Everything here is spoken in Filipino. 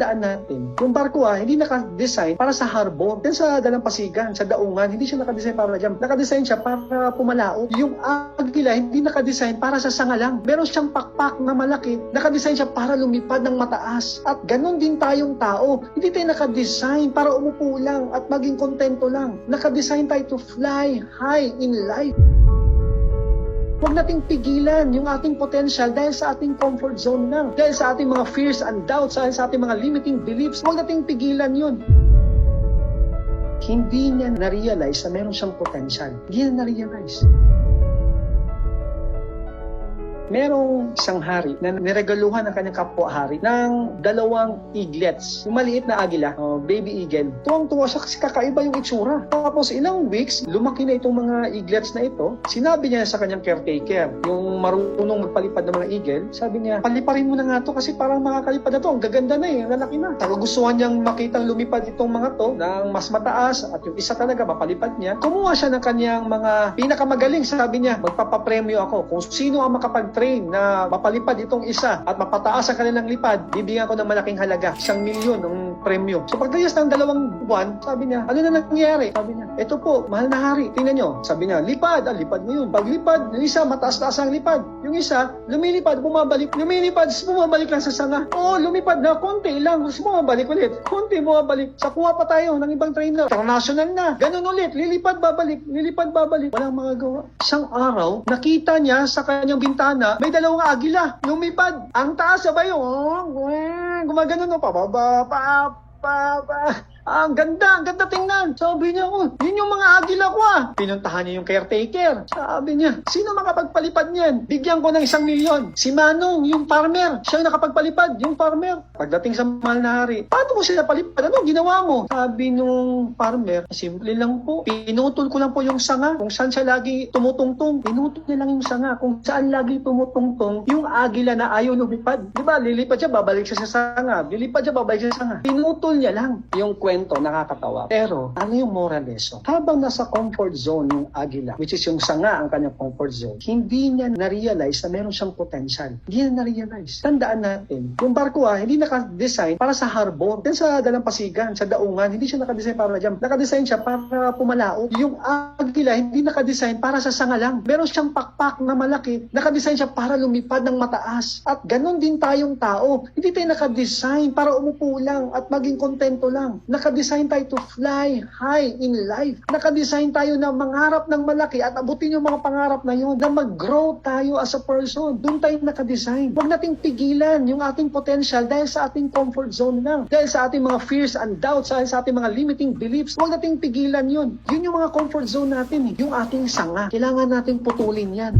daan natin, yung barko ah, hindi naka-design para sa harbor. Yan sa dalampasigan, sa daungan, hindi siya naka-design para dyan. Naka-design siya para pumalaot. Yung agila, hindi naka-design para sa sanga lang. Meron siyang pakpak na malaki. Naka-design siya para lumipad ng mataas. At ganun din tayong tao. Hindi tayo naka-design para umupo lang at maging kontento lang. Naka-design tayo to fly high in life. Huwag nating pigilan yung ating potential dahil sa ating comfort zone lang. Dahil sa ating mga fears and doubts, dahil sa ating mga limiting beliefs, huwag nating pigilan yun. Hindi niya na-realize na meron siyang potential. Hindi niya na-realize. Merong isang hari na niregaluhan ng kanyang kapwa-hari ng dalawang eaglets. Yung maliit na agila, oh, baby eagle. Tuwang-tuwa siya kasi kakaiba yung itsura. Tapos ilang weeks, lumaki na itong mga eaglets na ito. Sinabi niya sa kanyang caretaker, yung marunong magpalipad ng mga eagle, sabi niya, paliparin mo na nga to kasi parang makakalipad na to. Ang gaganda na eh, lalaki na. Tagugustuhan niyang makitang lumipad itong mga to ng mas mataas at yung isa talaga mapalipad niya. Kumuha siya ng kanyang mga pinakamagaling. Sabi niya, magpapapremyo ako. Kung sino ang makapag-train na mapalipad itong isa at mapataas ang kanilang lipad, bibigyan ko ng malaking halaga. Isang milyon ang premyo. So pagdayas ng dalawang buwan, sabi niya, ano na nangyari? Sabi niya, ito po, mahal na hari. Tingnan nyo. Sabi niya, lipad. Ah, lipad mo yun. Paglipad, isa, mataas-taas ang lipad. Yung isa, lumilipad, bumabalik. Lumilipad, bumabalik lang sa sanga. Oo, lumipad na, konti lang. Tapos bumabalik ulit. Konti, bumabalik. Sa kuha pa tayo ng ibang trainer. International na. Ganun ulit. Lilipad, babalik. Lilipad, babalik. Walang magagawa. Isang araw, nakita niya sa kanyang bintana, may dalawang agila. Lumipad. Ang taas, sabay oh, gumagano no, pababa, pa, pa, pa. Ang ganda, ang ganda tingnan. Sabi niya, oh, yun yung mga agila ko ah. Pinuntahan niya yung caretaker. Sabi niya, sino makapagpalipad niyan? Bigyan ko ng isang milyon. Si Manong, yung farmer. Siya yung nakapagpalipad, yung farmer. Pagdating sa mahal na hari, paano mo sila palipad? Ano ginawa mo? Sabi nung farmer, simple lang po. Pinutol ko lang po yung sanga. Kung saan siya lagi tumutungtong, pinutol niya lang yung sanga. Kung saan lagi tumutungtong, yung agila na ayaw lumipad. Di ba? Lilipad siya, babalik siya sa sanga. Lilipad siya, babalik siya sa sanga. Pinutol niya lang yung kwento, nakakatawa. Pero, ano yung moral lesson? Habang nasa comfort zone yung agila, which is yung sanga ang kanyang comfort zone, hindi niya na-realize na meron siyang potential. Hindi niya na-realize. Tandaan natin, yung barko ah, hindi naka-design para sa harbor. Yan sa dalampasigan, sa daungan, hindi siya naka-design para dyan. Naka-design siya para pumalaot. Yung agila, hindi naka-design para sa sanga lang. Meron siyang pakpak na malaki. Naka-design siya para lumipad ng mataas. At ganun din tayong tao. Hindi tayo naka-design para umupo lang at maging kontento lang. Naka-design tayo to fly high in life. Naka-design tayo na mangarap ng malaki at abutin yung mga pangarap na yun. Na mag-grow tayo as a person. Doon tayo naka-design. Huwag nating pigilan yung ating potential dahil sa ating comfort zone lang. Dahil sa ating mga fears and doubts, dahil sa ating mga limiting beliefs. Huwag nating pigilan yun. Yun yung mga comfort zone natin. eh. Yung ating sanga. Kailangan nating putulin yan.